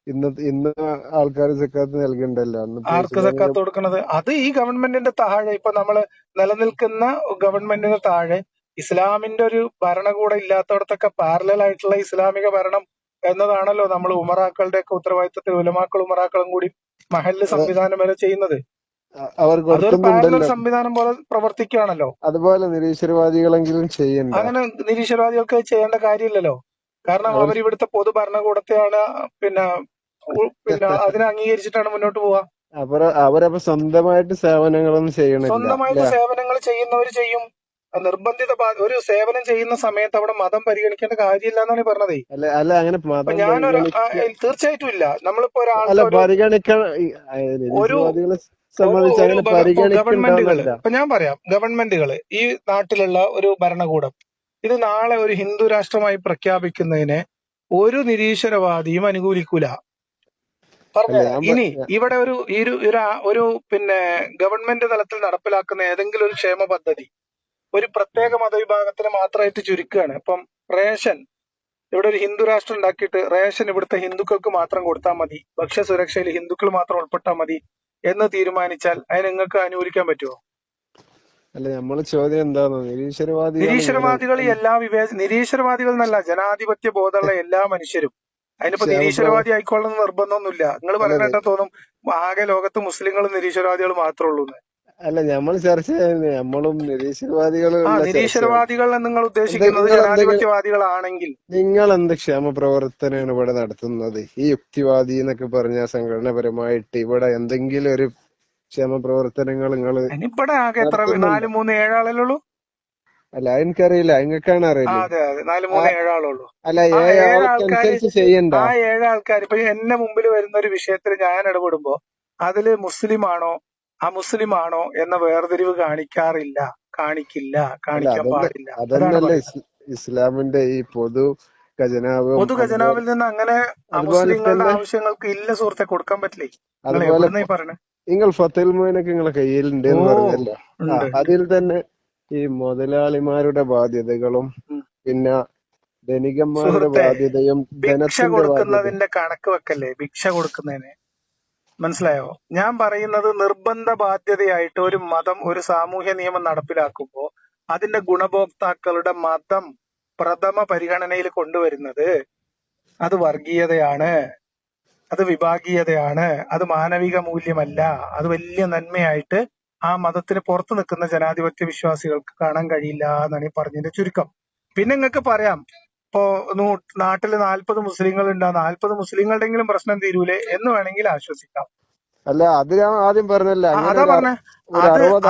ഇന്ന് ഇന്ന് ആൾക്കാർ സക്കാത്ത് നൽകണ്ടല്ലോ. ആർക്ക് സക്കാത്ത് കൊടുക്കണത്? അത് ഈ ഗവൺമെന്റിന്റെ താഴെ ഇപ്പൊ നമ്മൾ നിലനിൽക്കുന്ന ഗവൺമെന്റിന് താഴെ ഇസ്ലാമിന്റെ ഒരു ഭരണകൂടം ഇല്ലാത്തടത്തൊക്കെ പാരലൽ ആയിട്ടുള്ള ഇസ്ലാമിക ഭരണം എന്നതാണല്ലോ നമ്മൾ ഉമറാക്കളുടെ ഒക്കെ ഉത്തരവാദിത്തത്തിൽ ഉലമാക്കൾ ഉമറാക്കളും കൂടി മഹല്ല് സംവിധാനം വരെ ചെയ്യുന്നത്. അതൊരു പാരലൽ സംവിധാനം പോലെ പ്രവർത്തിക്കുകയാണല്ലോ. അതുപോലെ നിരീശ്വരവാദികളെങ്കിലും ചെയ്യണം അങ്ങനെ നിരീശ്വരവാദികൾക്ക് ചെയ്യേണ്ട കാര്യമില്ലല്ലോ. കാരണം അവർ ഇവിടുത്തെ പൊതു ഭരണകൂടത്തെയാണ് പിന്നെ പിന്നെ അതിനെ അംഗീകരിച്ചിട്ടാണ് മുന്നോട്ട് പോവുക. അവർ അവരപ്പൊ സ്വന്തമായിട്ട് സേവനങ്ങളൊന്നും ചെയ്യണില്ല. സ്വന്തമായിട്ട് സേവനങ്ങൾ ചെയ്യുന്നവർ ചെയ്യും. നിർബന്ധിത ഒരു സേവനം ചെയ്യുന്ന സമയത്ത് അവിടെ മതം പരിഗണിക്കേണ്ട കാര്യമില്ല എന്നാണ് പറഞ്ഞത്. അല്ല അല്ല അങ്ങനെ ഞാനൊരു തീർച്ചയായിട്ടും ഇല്ല. നമ്മളിപ്പോ ഒരാൾക്ക് ഒരു പരിഗണിക്കാൻ ഒരു ഗവൺമെന്റുകൾ. ഇപ്പൊ ഞാൻ പറയാം. ഗവൺമെന്റുകൾ ഈ നാട്ടിലുള്ള ഒരു ഭരണകൂടം. ഇത് നാളെ ഒരു ഹിന്ദു രാഷ്ട്രമായി പ്രഖ്യാപിക്കുന്നതിനെ ഒരു നിരീശ്വരവാദിയും അനുകൂലിക്കൂല അല്ല പറഞ്ഞുതരാം ഞാൻ പ- ഇനി ഇവിടെ ഒരു ഈ ഒരു ഒരു പിന്നെ ഗവൺമെന്റ് തലത്തിൽ നടപ്പിലാക്കുന്ന ഏതെങ്കിലും ഒരു ക്ഷേമ പദ്ധതി ഒരു പ്രത്യേക മതവിഭാഗത്തിന് മാത്രമായിട്ട് ചുരുക്കുകയാണ് ഇപ്പം റേഷൻ ഇവിടെ ഒരു ഹിന്ദു രാഷ്ട്രം ഉണ്ടാക്കിയിട്ട് റേഷൻ ഇവിടുത്തെ ഹിന്ദുക്കൾക്ക് മാത്രം കൊടുത്താൽ മതി ഭക്ഷ്യസുരക്ഷയിൽ ഹിന്ദുക്കൾ മാത്രം ഉൾപ്പെട്ടാൽ മതി എന്ന് തീരുമാനിച്ചാൽ അതിന് നിങ്ങൾക്ക് അനുകൂലിക്കാൻ പറ്റുമോ അല്ല നമ്മളെ ചോദ്യം എന്താണോ നിരീശ്വരവാദി നിരീശ്വരവാദികൾ എല്ലാ വിവേച നിരീശ്വരവാദികൾ എന്നല്ല ജനാധിപത്യ ബോധമുള്ള എല്ലാ മനുഷ്യരും. അതിനിപ്പോ നിരീശ്വരവാദി ആയിക്കോളണം നിർബന്ധമൊന്നുമില്ല. നിങ്ങൾ പറയുന്ന കേട്ടാ തോന്നും ആകെ ലോകത്ത് മുസ്ലിങ്ങളും നിരീശ്വരവാദികൾ മാത്രമേ ഉള്ളൂ അല്ല നമ്മൾ ചർച്ച ചെയ്യുന്നത് നമ്മളും ആ നിരീശ്വരവാദികളുള്ള നിരീശ്വരവാദികൾ നിങ്ങൾ ഉദ്ദേശിക്കുന്നത് ജനാധിപത്യവാദികളാണെങ്കിൽ. നിങ്ങൾ എന്ത് ക്ഷേമ പ്രവർത്തനമാണ് ഇവിടെ നടത്തുന്നത്? ഈ യുക്തിവാദി എന്നൊക്കെ പറഞ്ഞ സംഘടനപരമായിട്ട് ഇവിടെ എന്തെങ്കിലും ഒരു ക്ഷേമ പ്രവർത്തനങ്ങൾ നിങ്ങൾ ഇവിടെ ആകെ എത്ര? നാല് മൂന്ന് ഏഴാളല്ലേ ഉള്ളൂ? അല്ല എനിക്കറിയില്ല. നിങ്ങൾക്കാണ് അറിയുന്നത് അതെ അതെ. നാല് ആ മൂന്ന് അല്ല ആ ഏഴ് ഏഴ് ആൾക്കാര് ചെയ്യണ്ട. ആ ഏഴ് ആൾക്കാർ ഇപ്പൊ എന്നെ മുമ്പിൽ വരുന്ന ഒരു വിഷയത്തിൽ ഞാൻ ഇടപെടുമ്പോ അതിൽ മുസ്ലിം ആണോ ആ മുസ്ലിം ആണോ എന്ന വേർതിരിവ് കാണിക്കാറില്ല. കാണിക്കില്ല. കാണിക്കാൻ പാടില്ല. ഇസ് ഇസ്ലാമിന്റെ ഈ പൊതു ഖജനാവ് പൊതു ഖജനാവിൽ നിന്ന് അങ്ങനെ മുസ്ലിങ്ങളുടെ ആവശ്യങ്ങൾക്ക് ഇല്ല സുഹൃത്തെ കൊടുക്കാൻ പറ്റില്ലേ? അതുപോലെ പറയണേ? നിങ്ങൾ ഫത്തേൽ മോനൊക്കെ നിങ്ങളെ കയ്യിലുണ്ട് എന്ന് പറഞ്ഞല്ലോ. അതിൽ തന്നെ ഈ മുതലാളിമാരുടെ ബാധ്യതകളും പിന്നെ ധനികന്മാരുടെ ബാധ്യതയും ഭിക്ഷ കൊടുക്കുന്നതിന്റെ കണക്ക് വെക്കല്ലേ? ഭിക്ഷ കൊടുക്കുന്നതിന്. മനസ്സിലായോ? ഞാൻ പറയുന്നത് നിർബന്ധ ബാധ്യതയായിട്ട് ഒരു മതം ഒരു സാമൂഹ്യ നിയമം നടപ്പിലാക്കുമ്പോൾ അതിന്റെ ഗുണഭോക്താക്കളുടെ മതം പ്രഥമ പരിഗണനയിൽ കൊണ്ടുവരുന്നത് അത് വർഗീയതയാണ് അത് വിഭാഗീയതയാണ് അത് മാനവിക മൂല്യമല്ല അത് വലിയ നന്മയായിട്ട് ആ മതത്തിന് പുറത്തു നിൽക്കുന്ന ജനാധിപത്യ വിശ്വാസികൾക്ക് കാണാൻ കഴിയില്ല എന്നാണ് ഈ പറഞ്ഞതിന്റെ ചുരുക്കം. പിന്നെ നിങ്ങൾക്ക് പറയാം ഇപ്പോ നാട്ടിൽ നാൽപ്പത് മുസ്ലിങ്ങൾ ഉണ്ട് നാൽപ്പത് മുസ്ലിങ്ങളുടെങ്കിലും പ്രശ്നം തീരൂലേ എന്ന് വേണമെങ്കിൽ ആശ്വസിക്കാം. അല്ല അത് ഞാൻ ആദ്യം പറഞ്ഞല്ല അതാ പറഞ്ഞ. അത് അറുപത്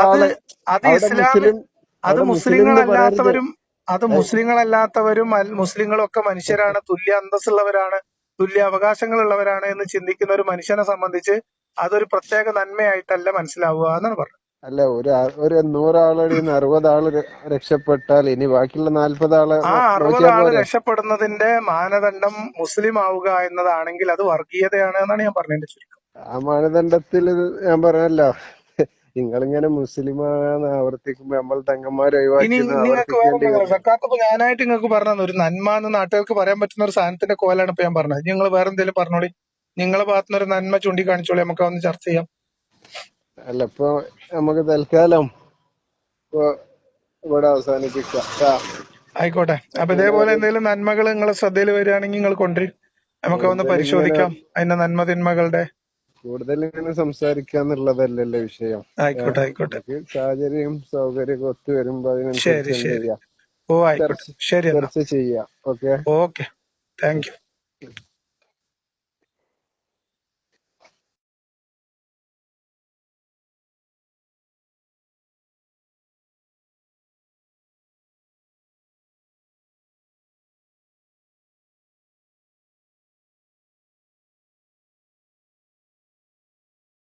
അത് മുസ്ലിങ്ങളല്ലാത്തവരും അത് മുസ്ലിങ്ങളല്ലാത്തവരും മുസ്ലിങ്ങളും ഒക്കെ മനുഷ്യരാണ് തുല്യ അന്തസ്സുള്ളവരാണ് തുല്യ അവകാശങ്ങളുള്ളവരാണ് എന്ന് ചിന്തിക്കുന്ന ഒരു മനുഷ്യനെ സംബന്ധിച്ച് അതൊരു പ്രത്യേക നന്മയായിട്ടല്ല മനസ്സിലാവുക എന്നാണ് പറഞ്ഞത്. അല്ല ഒരു ഒരു നൂറാളുടെ നിന്ന് അറുപത് ആൾ രക്ഷപ്പെട്ടാൽ ഇനി ബാക്കിയുള്ള നാല്പത് ആൾ ആ അറുപത് ആൾ രക്ഷപ്പെടുന്നതിന്റെ മാനദണ്ഡം മുസ്ലിം ആവുക എന്നതാണെങ്കിൽ അത് വർഗീയതയാണ് എന്നാണ് ഞാൻ പറഞ്ഞതിന്റെ ചുരുക്കം. ആ മാനദണ്ഡത്തിൽ ഞാൻ പറഞ്ഞല്ലോ. നിങ്ങളിങ്ങനെ മുസ്ലിമാന്ന് ആവർത്തിക്കുമ്പോ നമ്മൾ തങ്ങന്മാരെ ഒഴിവാക്കി ഞാനായിട്ട് നിങ്ങൾക്ക് പറഞ്ഞു ഒരു നന്മ എന്ന് നാട്ടുകാർക്ക് പറയാൻ പറ്റുന്ന ഒരു സാധനത്തിന്റെ കോലാണ് ഇപ്പൊ ഞാൻ പറഞ്ഞത്. നിങ്ങൾ വേറെ എന്തെങ്കിലും പറഞ്ഞോളി. നിങ്ങളെ ഭാഗത്തുനിന്ന് ഒരു നന്മ ചൂണ്ടിക്കാണിച്ചോളി. നമുക്ക് ഒന്ന് ചർച്ച ചെയ്യാം. അല്ല ഇപ്പൊ നമുക്ക് തൽക്കാലം ഇപ്പൊ ഇവിടെ അവസാനിപ്പിക്കാം. ട്ടാ. ആയിക്കോട്ടെ. അപ്പൊ ഇതേപോലെ എന്തെങ്കിലും നന്മകൾ നിങ്ങളെ ശ്രദ്ധയിൽ വരികയാണെങ്കിൽ നിങ്ങൾ കൊണ്ടുവരും. നമുക്ക് ഒന്ന് പരിശോധിക്കാം. അതിന്റെ നന്മ തിന്മകളുടെ കൂടുതൽ ഇങ്ങനെ സംസാരിക്കാന്നുള്ളതല്ലല്ലോ വിഷയം. ആയിക്കോട്ടെ ആയിക്കോട്ടെ. സാഹചര്യം സൗകര്യം ഒത്തു വരുമ്പോ അതിനനുസരിച്ച് ശരി ശരി. ഓ ആയിക്കോട്ടെ. ശരി ചർച്ച ചെയ്യാം. ഓക്കെ? ഓക്കെ. Thank you.